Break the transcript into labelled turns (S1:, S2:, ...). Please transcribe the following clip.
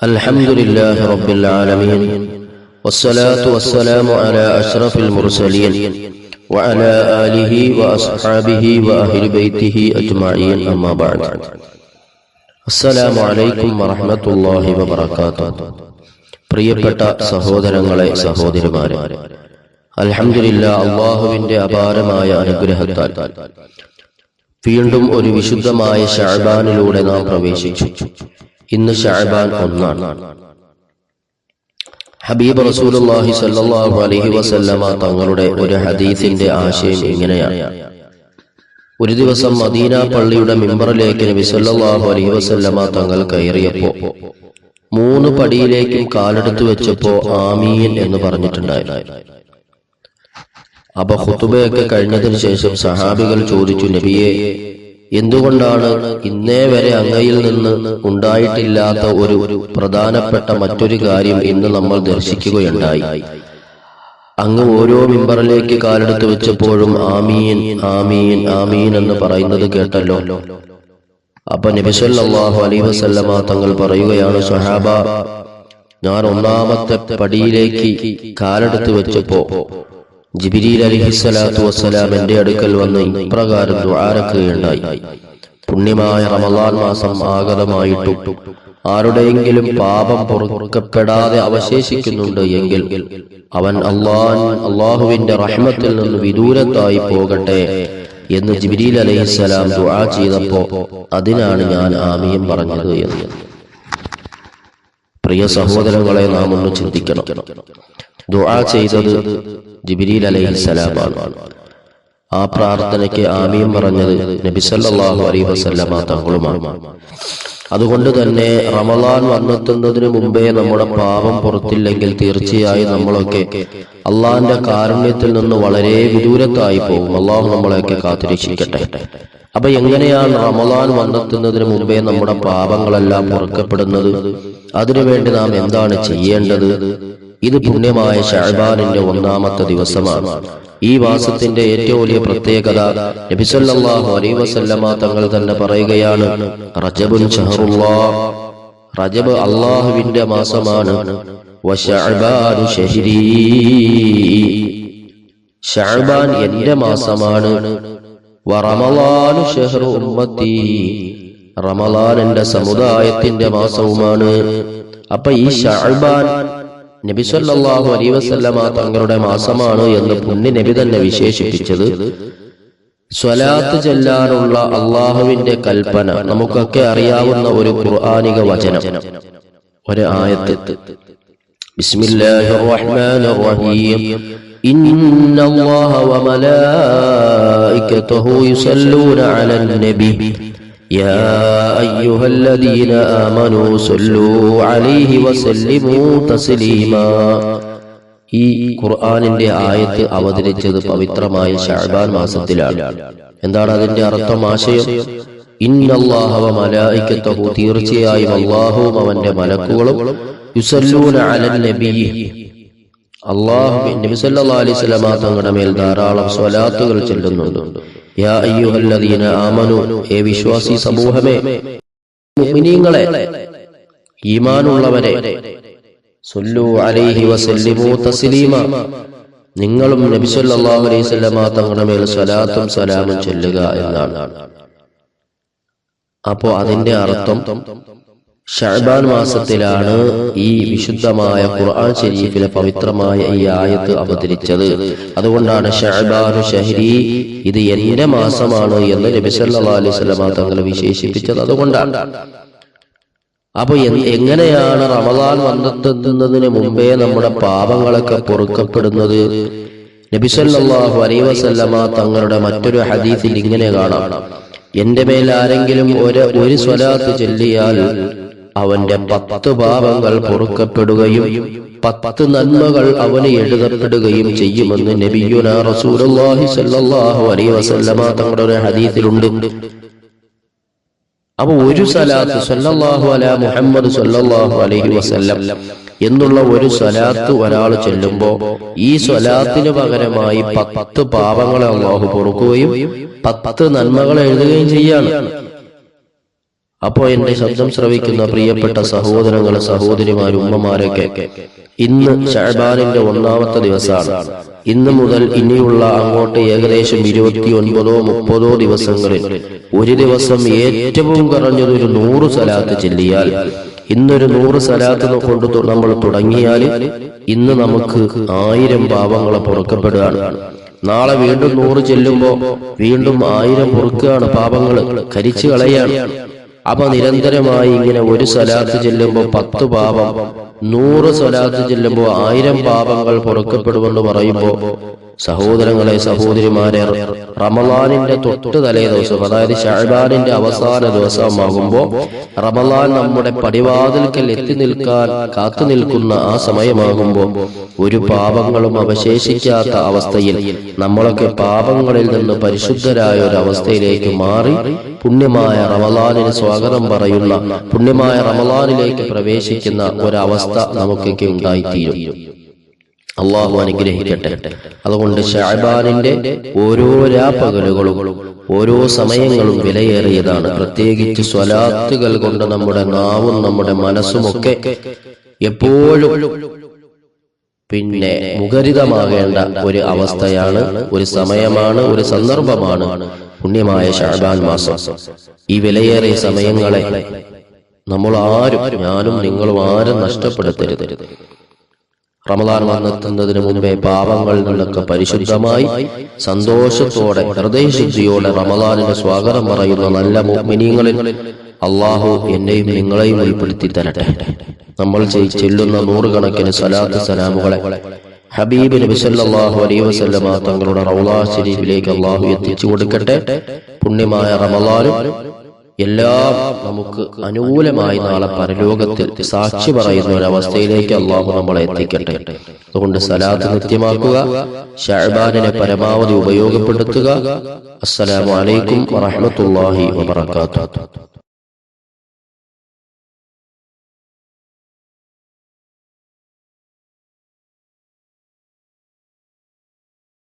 S1: الحمد لله رب العالمين والصلاة والسلام على أشرف المرسلين وعلى آله وأصحابه وأهل بيته أجمعين أما بعد السلام عليكم ورحمة الله وبركاته പ്രിയപ്പെട്ട സഹോദരങ്ങളെ സഹോദരിമാരെ അൽഹംദുലില്ല അള്ളാഹുവിന്റെ അപാരമായ അനുഗ്രഹത്താൽ വീണ്ടും ഒരു വിശുദ്ധമായ ഷാബാനിലൂടെ നാം പ്രവേശിച്ചു ഇന്ന് ഷാബാൻ ഒന്നാണ്. ഹബീബ് റസൂലുള്ളാഹി സ്വല്ലല്ലാഹു അലൈഹി വസല്ലമ തങ്ങളുടെ ഒരു ഹദീസിന്റെ ആശയം ഇങ്ങനെയാണ്. ഒരു ദിവസം മദീന പള്ളിയുടെ മിമ്പറിലേക്ക് നബി സല്ലല്ലാഹു അലൈഹി വസല്ലമ തങ്ങൾ കയറിയപ്പോ മൂന്ന് പടിയിലേക്കും കാലെടുത്തു വെച്ചപ്പോ ആമീൻ എന്ന് പറഞ്ഞിട്ടുണ്ടായിരുന്നു. അപ്പൊ ഹുത്തുബയൊക്കെ കഴിഞ്ഞതിന് ശേഷം സഹാബികൾ ചോദിച്ചു നബിയെ എന്തുകൊണ്ടാണ് ഇന്നേ വരെ അങ്ങയിൽ നിന്ന് ഉണ്ടായിട്ടില്ലാത്ത ഒരു പ്രധാനപ്പെട്ട മറ്റൊരു കാര്യം ഇന്ന് നമ്മൾ ദർശിക്കുകയുണ്ടായി. അങ്ങ് ഓരോ മിമ്പറിലേക്ക് കാലെടുത്ത് വെച്ചപ്പോഴും ആമീൻ ആമീൻ ആമീൻ എന്ന് പറയുന്നത് കേട്ടല്ലോ. അപ്പൊ നബിസല്ലാഹു അലൈ വസല്ലമ തങ്ങൾ പറയുകയാണ് സുഹാബ ഞാൻ ഒന്നാമത്തെ പടിയിലേക്ക് കാലെടുത്ത് വെച്ചപ്പോ ജിബിരിൽ അലിഹിസ്വലാത്തു വസ്സലാം എന്റെ അടുക്കൽ വന്ന് ഇപ്രകാരം ദ്വാരക്കുകയുണ്ടായി പുണ്യമായ റമലാൻ മാസം ആഗതമായിട്ടു. ആരുടെയെങ്കിലും പാപം പൊറുക്കപ്പെടാതെ അവശേഷിക്കുന്നുണ്ട് എങ്കിൽ അവൻ അള്ളാൻ അള്ളാഹുവിന്റെ റഹ്മത്തിൽ നിന്ന് വിദൂരത്തായി പോകട്ടെ എന്ന് ജിബിരിൽ അലഹിസ്സലാം ദുആ ചെയ്തപ്പോ അതിനാണ് ഞാൻ ആമിയം പറഞ്ഞത് എന്ന്. പ്രിയ സഹോദരങ്ങളെ നാം ഒന്ന് ചിന്തിക്കണം. ദുആ ചെയ്തത് ജിബിരിൽ അലൈഹിസ്സലാമാണ് ആ പ്രാർത്ഥനയ്ക്ക് ആമീൻ പറഞ്ഞത് നബിസല്ലാഹു അലൈഹി വസല്ലമ തങ്ങളുമാണ്. അതുകൊണ്ട് തന്നെ റമദാൻ വന്നെത്തുന്നതിന് മുമ്പേ നമ്മുടെ പാപം പുറത്തില്ലെങ്കിൽ തീർച്ചയായും നമ്മളൊക്കെ അള്ളാഹിന്റെ കാരുണ്യത്തിൽ നിന്ന് വളരെ വിദൂരത്തായി പോകും. അള്ളാഹു നമ്മളെയൊക്കെ കാത്തിരക്ഷിക്കട്ടെ. അപ്പൊ എങ്ങനെയാണ് റമദാൻ വന്നെത്തുന്നതിന് മുമ്പേ നമ്മുടെ പാപങ്ങളെല്ലാം പുറക്കപ്പെടുന്നത്? അതിനുവേണ്ടി നാം എന്താണ് ചെയ്യേണ്ടത്? ഇത് പുണ്യമായ ഷഹബാനിന്റെ ഒന്നാമത്തെ ദിവസമാണ്. ഈ വാസത്തിന്റെ ഏറ്റവും വലിയ പ്രത്യേകത നബിസല്ലാഹു അലൈ വസല്ലമ തങ്ങൾ തന്നെ പറയുകയാണ് റജബുൻ ഷഹറുല്ലാ. റജബ് അള്ളാഹുവിന്റെ മാസമാണ്. ഷഹബാൻ എന്റെ മാസമാണ്. ഉമ്മത്തി. റമലാൻ എന്റെ സമുദായത്തിന്റെ മാസവുമാണ്. അപ്പൊ ഈ ഷഅബാൻ നബി സല്ലല്ലാഹു അലൈഹി വസല്ലമ തങ്ങളുടെ മാസമാണ് എന്ന് പുണ്യ നബി തന്നെ വിശേഷിപ്പിച്ചത് സ്വലാത്ത് ചെല്ലാനുള്ള അള്ളാഹുവിന്റെ കൽപ്പന നമുക്കൊക്കെ അറിയാവുന്ന ഒരു ഖുർആനിക വചനം ഒരു ആയത്ത് ബിസ്മില്ലാഹിർ റഹ്മാനിർ റഹീം إن الله وملائكته يصلون على النبي يا أيها الذين آمنوا صلوا عليه وسلموا تسليما ഈ ഖുർആാനിന്റെ ആയത്ത് അവതരിച്ചത് പവിത്രമായ ഷാബാൻ മാസത്തിലാണ് എന്താണ് അതിന്റെ അർത്ഥം ആശയം ഇന്നല്ലാഹവ മലായിക്കത്തഹു തീർച്ചയായും അള്ളാഹുവും അവന്റെ മലക്കുകളും യുസല്ലൂന അലൻ നബി അള്ളാഹു നബി സല്ലല്ലാഹു അലൈഹി വസല്ലമ തങ്ങളുടെ മേൽ ധാരാളം സ്വലാത്തുകൾ ചെല്ലുന്നുണ്ട് യാ അയ്യുഹല്ലദീന ആമനു ഏ വിശ്വാസി സമൂഹമേ മുഅ്മിനീങ്ങളെ ഈമാനുള്ളവരെ സല്ലു അലൈഹി വസല്ലിമു തസ്ലീമ. നിങ്ങളും നബി സല്ലല്ലാഹു അലൈഹി വസല്ലമ തങ്ങളുടെ മേൽ സ്വലാത്തും സലാമും ചൊല്ലുക എന്നാണ്. അപ്പോ അതിന്റെ അർത്ഥം ഷഹബാൻ മാസത്തിലാണ് ഈ വിശുദ്ധമായ ഖുർആൻ ഷരീഫിലെ പവിത്രമായ ഈ ആയത്ത് അവതരിച്ചത്. അതുകൊണ്ടാണ് ഷഹബാനു ഷഹരി ഇത് എന്റെ മാസമാണ് എന്ന് നബി സല്ലല്ലാഹു അലൈഹി വസല്ലം തങ്ങൾ വിശേഷിപ്പിച്ചത് അതുകൊണ്ടാണ്. അപ്പൊ എങ്ങനെയാണ് റമദാൻ വന്നെത്തുന്നതിന് മുമ്പേ നമ്മുടെ പാപങ്ങളൊക്കെ പൊറുക്കപ്പെടുന്നത്? നബിസല്ലാഹു അലൈ വസല്ലമ തങ്ങളുടെ മറ്റൊരു ഹദീസിൽ ഇങ്ങനെ കാണാം. എന്റെ മേൽ ആരെങ്കിലും ഒരു ഒരു സ്വലാത്ത് ചൊല്ലിയാൽ അവന്റെ പത്ത് പാപങ്ങൾ പൊറുക്കപ്പെടുകയും പത്ത് നന്മകൾ അവന് എഴുതപ്പെടുകയും ചെയ്യുമെന്ന് നബിയുന റസൂലുള്ളാഹി അലൈഹി തങ്ങളുടെ ഒരു ഹദീസിലുണ്ട്. അപ്പൊ ഒരു സലാത്ത് സല്ലല്ലാഹു അല മുഹമ്മദ് സല്ലല്ലാഹു അലൈഹി വസല്ലം എന്നുള്ള ഒരു സ്വലാത്ത് ഒരാൾ ചെല്ലുമ്പോ ഈ സ്വലാത്തിന് പകരമായി പത്ത് പാപങ്ങളെ അള്ളാഹു പൊറുക്കുകയും പത്ത് നന്മകൾ എഴുതുകയും ചെയ്യാണ്. അപ്പോ എന്റെ ശബ്ദം ശ്രവിക്കുന്ന പ്രിയപ്പെട്ട സഹോദരങ്ങളെ സഹോദരിമാരും ഉമ്മമാരൊക്കെ ഇന്ന് ഷഹബാനിന്റെ ഒന്നാമത്തെ ദിവസമാണ് ഇന്ന് മുതൽ ഇനിയുള്ള അങ്ങോട്ട് ഏകദേശം ഇരുപത്തി ഒൻപതോ മുപ്പതോ ദിവസങ്ങളിൽ ഒരു ദിവസം ഏറ്റവും കുറഞ്ഞത് ഒരു നൂറ് സ്ഥലത്ത് ചെല്ലിയാൽ ഇന്നൊരു നൂറ് സ്ഥലത്ത് കൊണ്ട് നമ്മൾ തുടങ്ങിയാൽ ഇന്ന് നമുക്ക് ആയിരം പാപങ്ങളെ പുറക്കപ്പെടുകയാണ്. നാളെ വീണ്ടും നൂറ് ചെല്ലുമ്പോ വീണ്ടും ആയിരം പൊറുക്കുകയാണ് പാപങ്ങൾ കരിച്ചു കളയാണ്. അപ്പൊ നിരന്തരമായി ഇങ്ങനെ ഒരു സ്വലാത്ത് ചെല്ലുമ്പോൾ പത്ത് പാപം നൂറ് സ്വലാത്ത് ചെല്ലുമ്പോൾ ആയിരം പാപങ്ങൾ പൊറുക്കപ്പെടുമെന്ന് പറയുമ്പോൾ സഹോദരങ്ങളെ സഹോദരിമാരെ റമലാനിന്റെ തൊട്ട് തലേ ദിവസം അതായത് ഷഹബാനിന്റെ അവസാന ദിവസമാകുമ്പോൾ റമലാൻ നമ്മുടെ പടിവാതിൽക്കൽ എത്തി നിൽക്കാൻ കാത്തു നിൽക്കുന്ന ആ സമയമാകുമ്പോൾ ഒരു പാപങ്ങളും അവശേഷിക്കാത്ത അവസ്ഥയിൽ നമ്മളൊക്കെ പാപങ്ങളിൽ നിന്ന് പരിശുദ്ധരായ ഒരു അവസ്ഥയിലേക്ക് മാറി പുണ്യമായ റമലാനിന് സ്വാഗതം പറയുന്ന പുണ്യമായ റമലാനിലേക്ക് പ്രവേശിക്കുന്ന ഒരവസ്ഥ നമുക്കൊക്കെ ഉണ്ടായിത്തീരും. അള്ളാഹു അനുഗ്രഹിക്കട്ടെ. അതുകൊണ്ട് ഷാബാനിന്റെ ഓരോ രാപ്പകലുകളും ഓരോ സമയങ്ങളും വിലയേറിയതാണ്. പ്രത്യേകിച്ച് സ്വലാത്തുകൾ കൊണ്ട് നമ്മുടെ നാവും നമ്മുടെ മനസ്സുമൊക്കെ എപ്പോഴും പിന്നെ മുഖരിതമാകേണ്ട ഒരു അവസ്ഥയാണ് ഒരു സമയമാണ് ഒരു സന്ദർഭമാണ് പുണ്യമായ ഷാബാൻ മാസം. ഈ വിലയേറിയ സമയങ്ങളെ നമ്മൾ ആരും ഞാനും നിങ്ങളും ആരും നഷ്ടപ്പെടുത്തരുത്. റമദാൻ വന്നെത്തുന്നതിന് മുമ്പേ പാപങ്ങൾ നിന്നൊക്കെ പരിശുദ്ധമായി സന്തോഷത്തോടെ ഹൃദയശുദ്ധിയോടെ റമദാനിന്റെ സ്വാഗതം പറയുന്ന നല്ല മോഹിനിയങ്ങളിൽ അള്ളാഹു എന്നെയും നിങ്ങളെയും ഉൾപ്പെടുത്തി തരട്ടെ. നമ്മൾ ചെല്ലുന്ന നൂറുകണക്കിന് സലാത്ത് സലാമുകളെ ഹബീബ് നബി സല്ലല്ലാഹു അലൈഹി വസല്ലമ തങ്ങളുടെ റൗളാ ശരീഫിലേക്ക് അള്ളാഹു എത്തിച്ചു കൊടുക്കട്ടെ. പുണ്യമായ റമദാനും എല്ലാം നമുക്ക് അനുകൂലമായി നാളെ പരലോകത്തിൽ സാക്ഷി പറയുന്ന ഒരവസ്ഥയിലേക്ക് അള്ളാഹു നമ്മളെ എത്തിക്കട്ടെ. അതുകൊണ്ട് സലാത്ത് നിത്യമാക്കുക ഷഹബാനിനെ പരമാവധി ഉപയോഗപ്പെടുത്തുക. അസ്സലാമു അലൈക്കും വറഹ്മത്തുള്ളാഹി വബറകാതുഹു.